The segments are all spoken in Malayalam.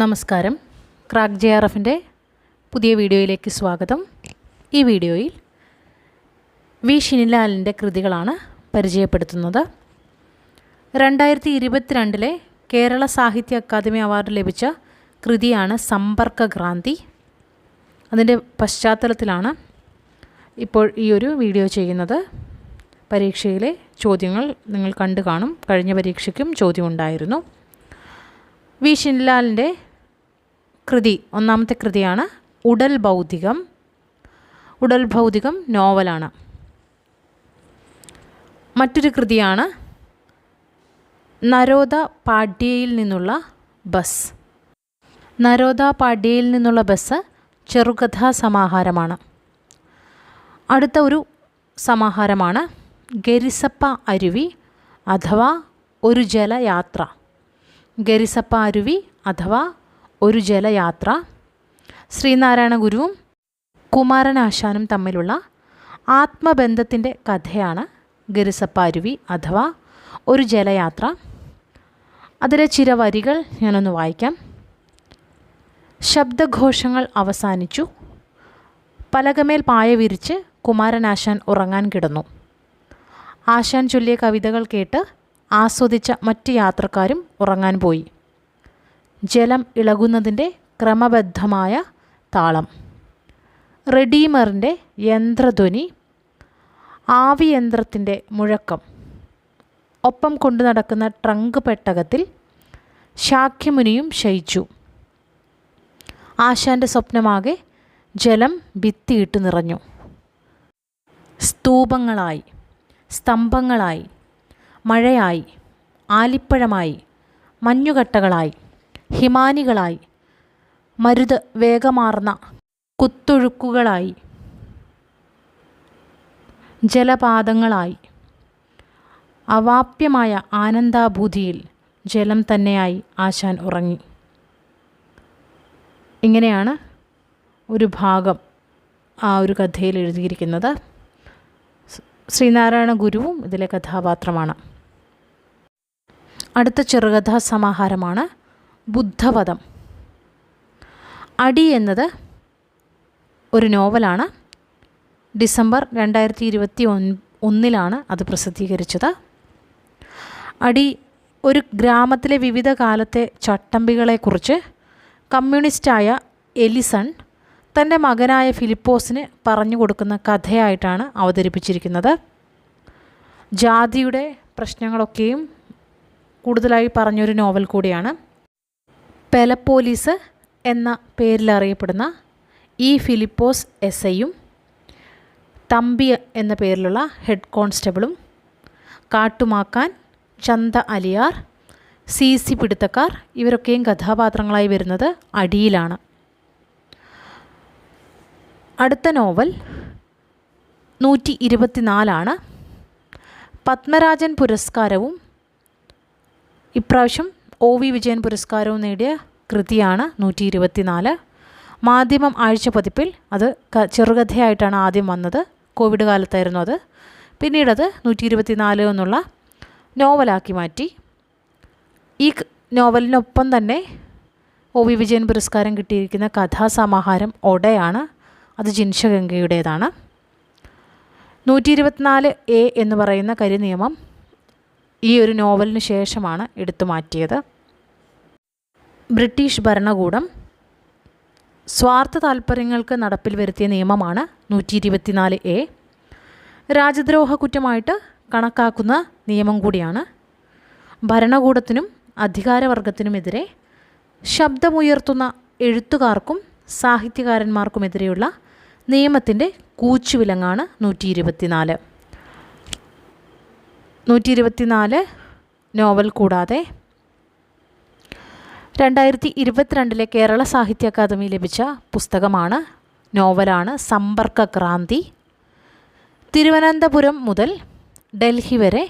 നമസ്കാരം. ക്രാക്ക് ജെ ആർ എഫിന്റെ പുതിയ വീഡിയോയിലേക്ക് സ്വാഗതം. ഈ വീഡിയോയിൽ വി ഷിനിലാലിന്റെ കൃതികളാണ് പരിചയപ്പെടുത്തുന്നത്. രണ്ടായിരത്തി ഇരുപത്തിരണ്ടിലെ കേരള സാഹിത്യ അക്കാദമി അവാർഡ് ലഭിച്ച കൃതിയാണ് സമ്പർക്ക ക്രാന്തി. അതിന്റെ പശ്ചാത്തലത്തിലാണ് ഇപ്പോൾ ഈ ഒരു വീഡിയോ ചെയ്യുന്നത്. പരീക്ഷയിലെ ചോദ്യങ്ങൾ നിങ്ങൾ കണ്ടു കാണും. കഴിഞ്ഞ പരീക്ഷയ്ക്കും ചോദ്യം ഉണ്ടായിരുന്നു വി ഷിൻലാലിന്റെ കൃതി ഒന്നാമത്തെ കൃതിയാണ് ഉടൽ ഭൗതികം. ഉടൽ ഭൗതികം നോവലാണ്. മറ്റൊരു കൃതിയാണ് നരോദ പാഡ്യയിൽ നിന്നുള്ള ബസ്. നരോദ പാഡ്യയിൽ നിന്നുള്ള ബസ് ചെറുകഥാ സമാഹാരമാണ്. അടുത്ത ഒരു സമാഹാരമാണ് ഗരിസപ്പ അരുവി അഥവാ ഒരു ജലയാത്ര. ഗരിസപ്പ അരുവി അഥവാ ഒരു ജലയാത്ര. ശ്രീനാരായണ ഗുരുവും കുമാരനാശാനും തമ്മിലുള്ള ആത്മബന്ധത്തിന്റെ കഥയാണ് ഗരിസപ്പ അരുവി അഥവാ ഒരു ജലയാത്ര. അതിലെ ചില വരികൾ ഞാനൊന്ന് വായിക്കാം. ശബ്ദഘോഷങ്ങൾ അവസാനിച്ചു. പലകമേൽ പായ വിരിച്ച് കുമാരനാശാൻ ഉറങ്ങാൻ കിടന്നു. ആശാൻ ചൊല്ലിയ കവിതകൾ കേട്ട് ആസ്വദിച്ച മറ്റ് യാത്രക്കാരും ഉറങ്ങാൻ പോയി. ജലം ഇളകുന്നതിന്റെ ക്രമബദ്ധമായ താളം. റെഡീമറിന്റെ യന്ത്രധ്വനി. ആവിയന്ത്രത്തിന്റെ മുഴക്കം. ഒപ്പം കൊണ്ടു നടക്കുന്ന ട്രങ്ക് പെട്ടകത്തിൽ ശാഖ്യമുനിയും ശയിച്ചു. ആശാന്റെ സ്വപ്നമാകെ ജലം ഭിത്തിയിട്ട് നിറഞ്ഞു. സ്തൂപങ്ങളായി സ്തംഭങ്ങളായി. മഴയായി ആലിപ്പഴമായി മഞ്ഞുകട്ടകളായി ഹിമാനികളായി മരുത് വേഗമാർന്ന കുത്തൊഴുക്കുകളായി ജലപാതങ്ങളായി അവാപ്യമായ ആനന്ദാഭൂതിയിൽ ജലം തന്നെയായി ആശാൻ ഉറങ്ങി. ഇങ്ങനെയാണ് ഒരു ഭാഗം ആ ഒരു കഥയിൽ എഴുതിയിരിക്കുന്നത്. ശ്രീനാരായണ ഗുരുവും ഇതിലെ കഥാപാത്രമാണ്. അടുത്ത ചെറുകഥാ സമാഹാരമാണ് ബുദ്ധപദം അടി എന്നത് ഒരു നോവലാണ്. ഡിസംബർ രണ്ടായിരത്തി ഇരുപത്തി ഒന്നിലാണ് അത് പ്രസിദ്ധീകരിച്ചത്. അടി ഒരു ഗ്രാമത്തിലെ വിവിധ കാലത്തെ ചട്ടമ്പികളെക്കുറിച്ച് കമ്മ്യൂണിസ്റ്റായ എലിസൺ തന്റെ മകനായ ഫിലിപ്പോസിന് പറഞ്ഞു കൊടുക്കുന്ന കഥയായിട്ടാണ് അവതരിപ്പിച്ചിരിക്കുന്നത്. ജാതിയുടെ പ്രശ്നങ്ങളൊക്കെയും കൂടുതലായി പറഞ്ഞൊരു നോവൽ കൂടിയാണ്. പെലപ്പോലീസ് എന്ന പേരിൽ അറിയപ്പെടുന്ന ഇ ഫിലിപ്പോസ് എസ് ഐയും തമ്പി എന്ന പേരിലുള്ള ഹെഡ് കോൺസ്റ്റബിളും കാട്ടുമാക്കാൻ ചന്ത അലിയാർ സി സി പിടുത്തക്കാർ ഇവരൊക്കെയും കഥാപാത്രങ്ങളായി വരുന്നത് അടിയിലാണ്. അടുത്ത നോവൽ നൂറ്റി ഇരുപത്തിനാലാണ്. പത്മരാജൻ പുരസ്കാരവും ഇപ്രാവശ്യം ഒ വി വിജയൻ പുരസ്കാരവും നേടിയ കൃതിയാണ് നൂറ്റി ഇരുപത്തിനാല് മാധ്യമം ആഴ്ച പതിപ്പിൽ അത് ചെറുകഥയായിട്ടാണ് ആദ്യം വന്നത്. കോവിഡ് കാലത്തായിരുന്നു അത്. പിന്നീടത് നൂറ്റി ഇരുപത്തിനാല് എന്നുള്ള നോവലാക്കി മാറ്റി. ഈ നോവലിനൊപ്പം തന്നെ ഒ വി വിജയൻ പുരസ്കാരം കിട്ടിയിരിക്കുന്ന കഥാസമാഹാരം ഒടയാണ്. അത് ജിൻഷഗംഗയുടേതാണ്. നൂറ്റി ഇരുപത്തിനാല് എ എന്ന് പറയുന്ന കരിനിയമം ഈ ഒരു നോവലിന് ശേഷമാണ് എടുത്തു മാറ്റിയത്. ബ്രിട്ടീഷ് ഭരണകൂടം സ്വാർത്ഥ താൽപ്പര്യങ്ങൾക്ക് നടപ്പിൽ വരുത്തിയ നിയമമാണ് നൂറ്റി ഇരുപത്തിനാല് എ. രാജദ്രോഹ കുറ്റമായിട്ട് കണക്കാക്കുന്ന നിയമം കൂടിയാണ്. ഭരണകൂടത്തിനും അധികാരവർഗത്തിനുമെതിരെ ശബ്ദമുയർത്തുന്ന എഴുത്തുകാർക്കും സാഹിത്യകാരന്മാർക്കുമെതിരെയുള്ള നിയമത്തിന്റെ കൂച്ചുവിലങ്ങാണ് നൂറ്റി ഇരുപത്തിനാല് നൂറ്റി ഇരുപത്തിനാല് നോവൽ കൂടാതെ രണ്ടായിരത്തി ഇരുപത്തിരണ്ടിലെ കേരള സാഹിത്യ അക്കാദമി ലഭിച്ച പുസ്തകമാണ് നോവലാണ് സമ്പർക്ക ക്രാന്തി തിരുവനന്തപുരം മുതൽ ഡൽഹി വരെ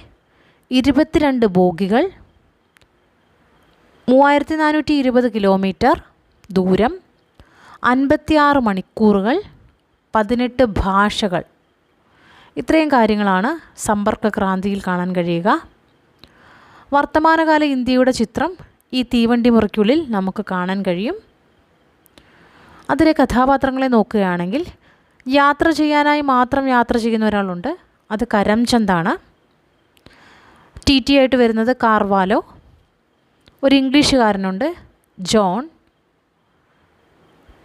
ഇരുപത്തിരണ്ട് ബോഗികൾ മൂവായിരത്തി നാനൂറ്റി ഇരുപത് കിലോമീറ്റർ ദൂരം അൻപത്തിയാറ് മണിക്കൂറുകൾ പതിനെട്ട് ഭാഷകൾ. ഇത്രയും കാര്യങ്ങളാണ് സമ്പർക്ക ക്രാന്തിയിൽ കാണാൻ കഴിയുക. വർത്തമാനകാല ഇന്ത്യയുടെ ചിത്രം ഈ തീവണ്ടി മുറിക്കുള്ളിൽ നമുക്ക് കാണാൻ കഴിയും. അതിലെ കഥാപാത്രങ്ങളെ നോക്കുകയാണെങ്കിൽ യാത്ര ചെയ്യാനായി മാത്രം യാത്ര ചെയ്യുന്ന ഒരാളുണ്ട്. അത് കരംചന്ദാണ്. ടി ടി ആയിട്ട് വരുന്നത് കാർവാലോ. ഒരു ഇംഗ്ലീഷുകാരനുണ്ട് ജോൺ.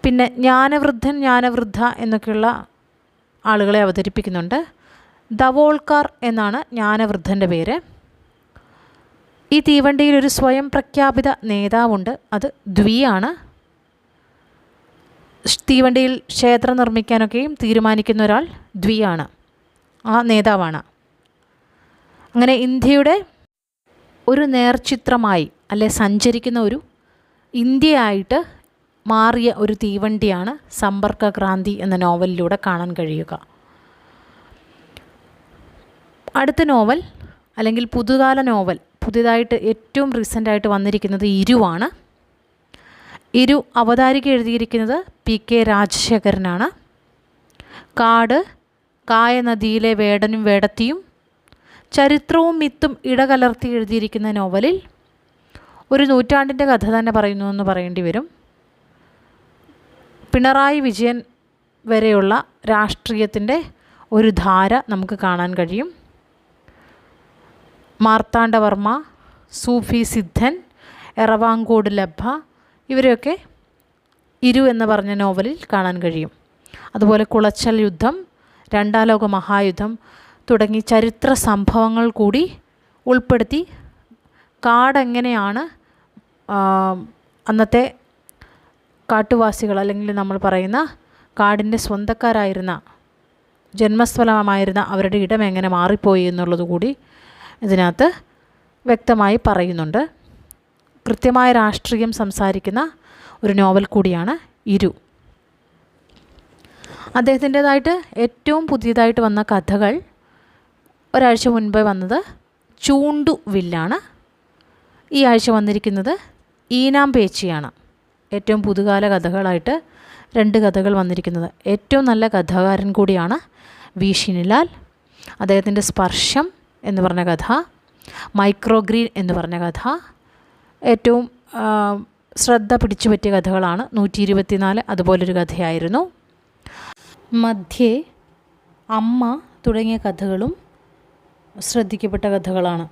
പിന്നെ ജ്ഞാനവൃദ്ധൻ ജ്ഞാനവൃദ്ധ എന്നൊക്കെയുള്ള ആളുകളെ അവതരിപ്പിക്കുന്നുണ്ട്. ദവോൾക്കാർ എന്നാണ് ജ്ഞാനവൃദ്ധന്റെ പേര്. ഈ തീവണ്ടിയിൽ ഒരു സ്വയം പ്രഖ്യാപിത നേതാവുണ്ട്. അത് ദ്വിയാണ് തീവണ്ടിയിൽ ക്ഷേത്രം നിർമ്മിക്കാനൊക്കെയും തീരുമാനിക്കുന്ന ഒരാൾ ദ്വിയാണ് ആ നേതാവാണ്. അങ്ങനെ ഇന്ത്യയുടെ ഒരു നേർചിത്രമായി അല്ലെ സഞ്ചരിക്കുന്ന ഒരു ഇന്ത്യയായിട്ട് മാറിയ ഒരു തീവണ്ടിയാണ് സമ്പർക്ക ക്രാന്തി എന്ന നോവലിലൂടെ കാണാൻ കഴിയുക. അടുത്ത നോവൽ അല്ലെങ്കിൽ പുതുകാല നോവൽ പുതിയതായിട്ട് ഏറ്റവും റീസെന്റായിട്ട് വന്നിരിക്കുന്നത് ഇരുവാണ്. ഇരു അവതാരിക എഴുതിയിരിക്കുന്നത് പി കെ രാജശേഖരനാണ്. കാട് കായ നദിയിലെ വേടനും വേടത്തിയും ചരിത്രവും മിത്തും ഇടകലർത്തി എഴുതിയിരിക്കുന്ന നോവലിൽ ഒരു നൂറ്റാണ്ടിന്റെ കഥ തന്നെ പറയുന്നു എന്ന് പറയേണ്ടി വരും. പിണറായി വിജയൻ വരെയുള്ള രാഷ്ട്രീയത്തിന്റെ ഒരു ധാര നമുക്ക് കാണാൻ കഴിയും. മാർത്താണ്ഡവർമ്മ സൂഫി സിദ്ധൻ എറവാങ്കോട് ലഭ ഇവരെയൊക്കെ ഇരു എന്ന് പറഞ്ഞ നോവലിൽ കാണാൻ കഴിയും. അതുപോലെ കുളച്ചൽ യുദ്ധം രണ്ടാം ലോക മഹായുദ്ധം തുടങ്ങി ചരിത്ര സംഭവങ്ങൾ കൂടി ഉൾപ്പെടുത്തി കാടെങ്ങനെയാണ് അന്നത്തെ കാട്ടുവാസികൾ അല്ലെങ്കിൽ നമ്മൾ പറയുന്ന കാടിന്റെ സ്വന്തക്കാരായിരുന്ന ജന്മസ്ഥലമായിരുന്ന അവരുടെ ഇടം എങ്ങനെ മാറിപ്പോയി എന്നുള്ളത് കൂടി ഇതിനകത്ത് വ്യക്തമായി പറയുന്നുണ്ട്. കൃത്യമായ രാഷ്ട്രീയം സംസാരിക്കുന്ന ഒരു നോവൽ കൂടിയാണ് ഇരു. അദ്ദേഹത്തിന്റേതായിട്ട് ഏറ്റവും പുതിയതായിട്ട് വന്ന കഥകൾ ഒരാഴ്ച മുൻപേ വന്നത് ചൂണ്ടു വില്ലാണ്. ഈ ആഴ്ച വന്നിരിക്കുന്നത് ഈനാം പേച്ചിയാണ്. ഏറ്റവും പുതുകാല കഥകളായിട്ട് രണ്ട് കഥകൾ വന്നിരിക്കുന്നത്. ഏറ്റവും നല്ല കഥാകാരൻ കൂടിയാണ് വി. ഷിനിലാൽ അദ്ദേഹത്തിന്റെ സ്പർശം എന്ന് പറഞ്ഞ കഥ മൈക്രോ ഗ്രീൻ എന്ന് പറഞ്ഞ കഥ ഏറ്റവും ശ്രദ്ധ പിടിച്ചു പറ്റിയ കഥകളാണ് നൂറ്റി ഇരുപത്തിനാല് അതുപോലൊരു കഥയായിരുന്നു. മധ്യേ അമ്മ തുടങ്ങിയ കഥകളും ശ്രദ്ധിക്കപ്പെട്ട കഥകളാണ്.